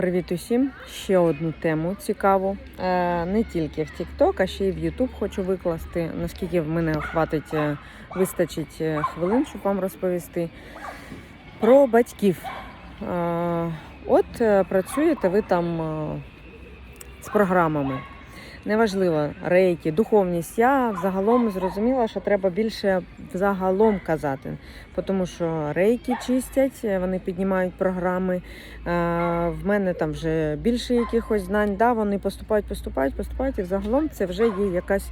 Привіт усім! Ще одну тему цікаву. Е, Не тільки в TikTok, а ще й в YouTube хочу викласти, наскільки в мене хватить, е, вистачить е, хвилин, щоб вам розповісти. Про батьків. От працюєте ви там з програмами. Неважливо, рейки, духовність. Я взагалом зрозуміла, що треба більше взагалом казати, тому що рейки чистять, вони піднімають програми. Е, В мене там вже більше якихось знань. Да, вони поступають, поступають, поступають, і взагалом це вже є якась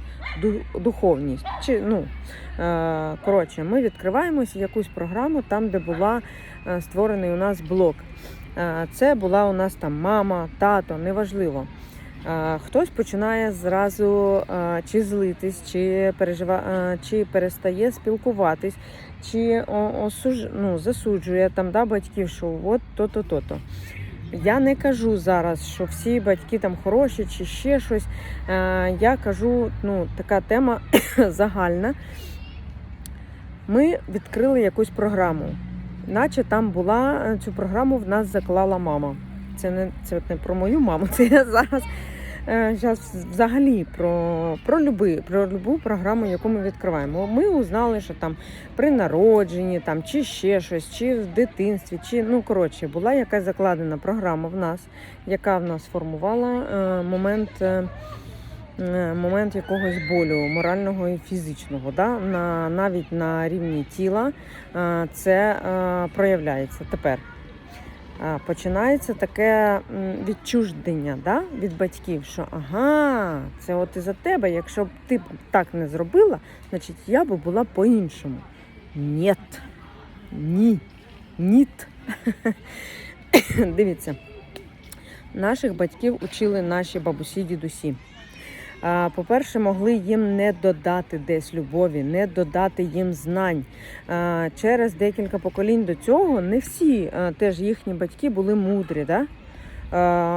духовність. Чи ну е, коротше, ми відкриваємося якусь програму там, де була е, створений у нас блок. Це була у нас там мама, тато, неважливо. Хтось починає зразу чи злитись, чи пережива, чи перестає спілкуватись, чи осуж, ну, засуджує там да, батьків, що от то-то, то-то. Я не кажу зараз, що всі батьки там хороші чи ще щось. Я кажу, ну, така тема загальна. Ми відкрили якусь програму, наче там була цю програму в нас заклала мама. Це не це не про мою маму, це я зараз, е, зараз взагалі про, про, люби, про любу програму, яку ми відкриваємо. Ми узнали, що там при народженні, там, чи ще щось, чи в дитинстві, чи ну коротше, була якась закладена програма в нас, яка в нас формувала е, момент. Е, е, Момент якогось болю, морального і фізичного, да? на, навіть на рівні тіла е, це е, проявляється тепер. Починається таке відчуждення да? від батьків, що ага, це от із за тебе. Якщо б ти так не зробила, значить я би була по-іншому. Нєт. Ні. Ніт. Дивіться, наших батьків учили наші бабусі, дідусі. По-перше, могли їм не додати десь любові, не додати їм знань. Через декілька поколінь до цього не всі теж їхні батьки були мудрі. Да?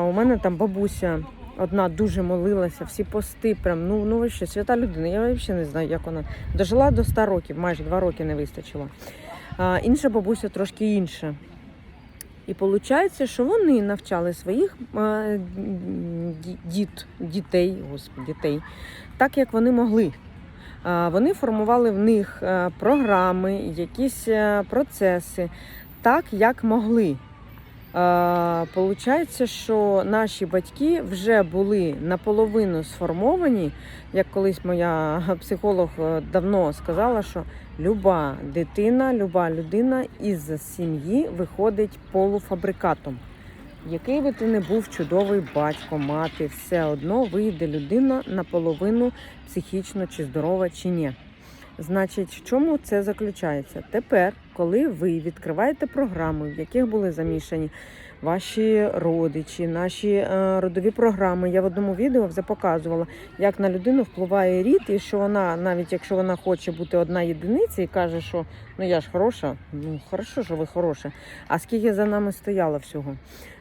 У мене там бабуся одна дуже молилася, всі пости, прям ну, ну що, свята людина. Я взагалі не знаю, як вона дожила до 100 років, майже 2 роки не вистачило. Інша бабуся трошки інша. І виходить, що вони навчали своїх е, діт, дітей, господи, дітей, так як вони могли. Вони формували в них е, програми, якісь е, процеси, так як могли. Получається, що наші батьки вже були наполовину сформовані, як колись моя психолог е, давно сказала, що люба дитина, люба людина із сім'ї виходить полуфабрикатом. Який би ти не був чудовий батько, мати, все одно вийде людина наполовину психічно чи здорова, чи ні. Значить, в чому це заключається? Тепер, коли ви відкриваєте програми, в яких були замішані ваші родичі, наші е, родові програми, я в одному відео вже показувала, як на людину впливає рід, і що вона, навіть якщо вона хоче бути одна єдиниця і каже, що ну я ж хороша, ну хорошо, що ви хороша. А скільки за нами стояло всього?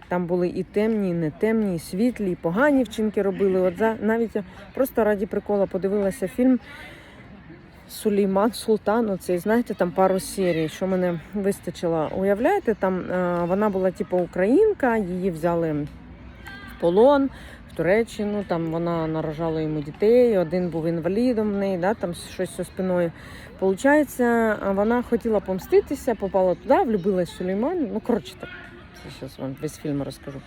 Там були і темні, і не темні, і світлі, і погані вчинки робили. От за навіть я просто раді прикола подивилася фільм. Сулейман Султан, оцей, знаєте, там пару серій, що мене вистачило. Уявляєте, там е, вона була типу українка, її взяли в полон в Туреччину, там вона наражала йому дітей, один був інвалідом в неї, да, там щось зі спиною. Получається, вона хотіла помститися, попала туди, влюбилась в Сулейман. Ну, коротше, так, зараз вам весь фільм розкажу.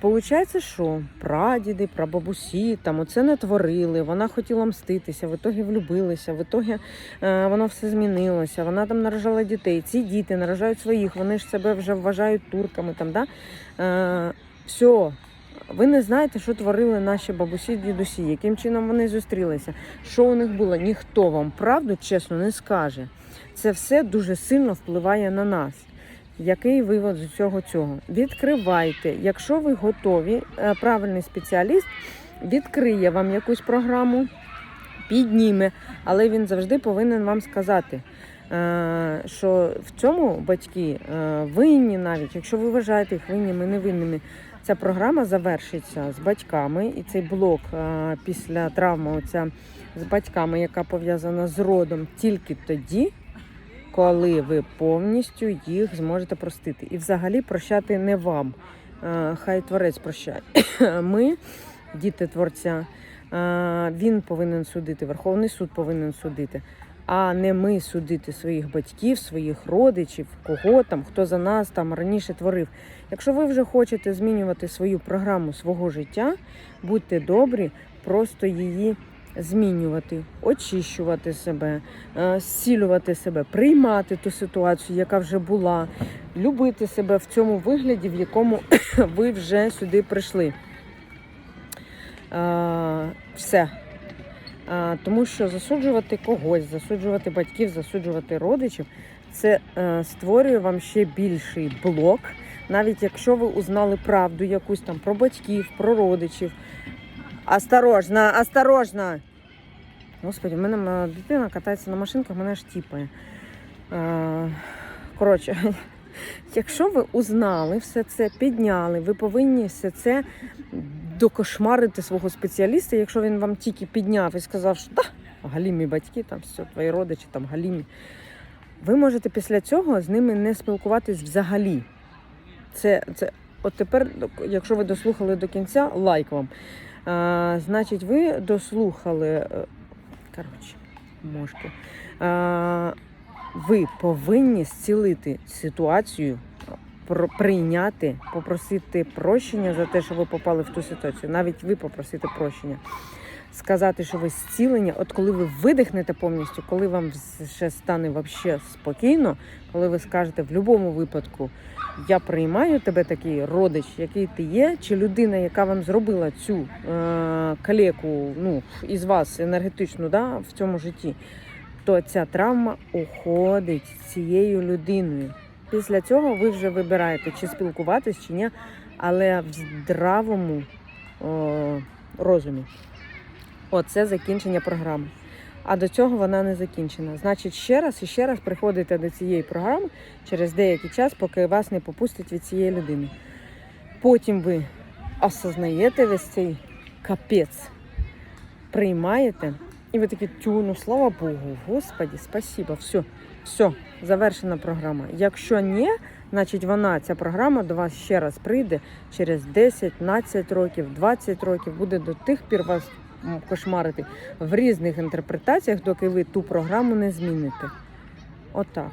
Получається, що прадіди, прабабусі там оце не творили. Вона хотіла мститися, в ітогі влюбилися, в ітогі е, воно все змінилося. Вона там наражала дітей. Ці діти наражають своїх, вони ж себе вже вважають турками. Там, да? е, все. Ви не знаєте, що творили наші бабусі, дідусі, яким чином вони зустрілися, що у них було. Ніхто вам правду чесно не скаже. Це все дуже сильно впливає на нас. Який вивод з цього цього? Відкривайте. Якщо ви готові, е, правильний спеціаліст відкриє вам якусь програму, підніме, але він завжди повинен вам сказати, е, що в цьому батьки е, винні навіть, якщо ви вважаєте їх винними, невинними, ця програма завершиться з батьками, і цей блок після травми оця з батьками, яка пов'язана з родом, тільки тоді, коли ви повністю їх зможете простити. І взагалі прощати не вам. е, хай творець прощає. Ми, діти творця, е, він повинен судити, Верховний суд повинен судити, а не ми судити своїх батьків, своїх родичів, кого там, хто за нас там раніше творив. Якщо ви вже хочете змінювати свою програму свого життя, будьте добрі, просто її змінювати, очищувати себе, е, зцілювати себе, приймати ту ситуацію, яка вже була, любити себе в цьому вигляді, в якому ви вже сюди прийшли. Е, Все. Е, Тому що засуджувати когось, засуджувати батьків, засуджувати родичів, це створює вам ще більший блок. Навіть якщо ви узнали правду якусь там про батьків, про родичів. Осторожно, осторожно! Господи, в мене дитина катається на машинках, мене ж тіпає. Е, Коротше, якщо ви узнали все це, підняли, ви повинні все це докошмарити свого спеціаліста, якщо він вам тільки підняв і сказав, що да, галімі батьки, там все, твої родичі, там галімі. Ви можете після цього з ними не спілкуватись взагалі. Це, це от тепер, якщо ви дослухали до кінця, лайк вам. Значить, ви дослухали. е, Коротше, мошки. А, ви повинні зцілити ситуацію, про- прийняти, попросити прощення за те, що ви попали в ту ситуацію. Навіть ви попросите прощення. Сказати, що ви зцілені, от коли ви видихнете повністю, коли вам ще стане вообще спокійно, коли ви скажете в будь-якому випадку, я приймаю тебе такий родич, який ти є, чи людина, яка вам зробила цю е, калеку ну, із вас енергетичну да, в цьому житті, то ця травма уходить цією людиною. Після цього ви вже вибираєте, чи спілкуватись, чи ні, але в здравому о, розумі. Оце закінчення програми. А до цього вона не закінчена. Значить, ще раз і ще раз приходите до цієї програми через деякий час, поки вас не попустять від цієї людини. Потім ви осознаєте весь цей капець, приймаєте, і ви такі тю, ну слава Богу, Господі, спасіба, все, все, завершена програма. Якщо ні, значить вона, ця програма до вас ще раз прийде через 10, 15 років, 20 років, буде до тих пір вас кошмарити в різних інтерпретаціях, доки ви ту програму не зміните. Отак.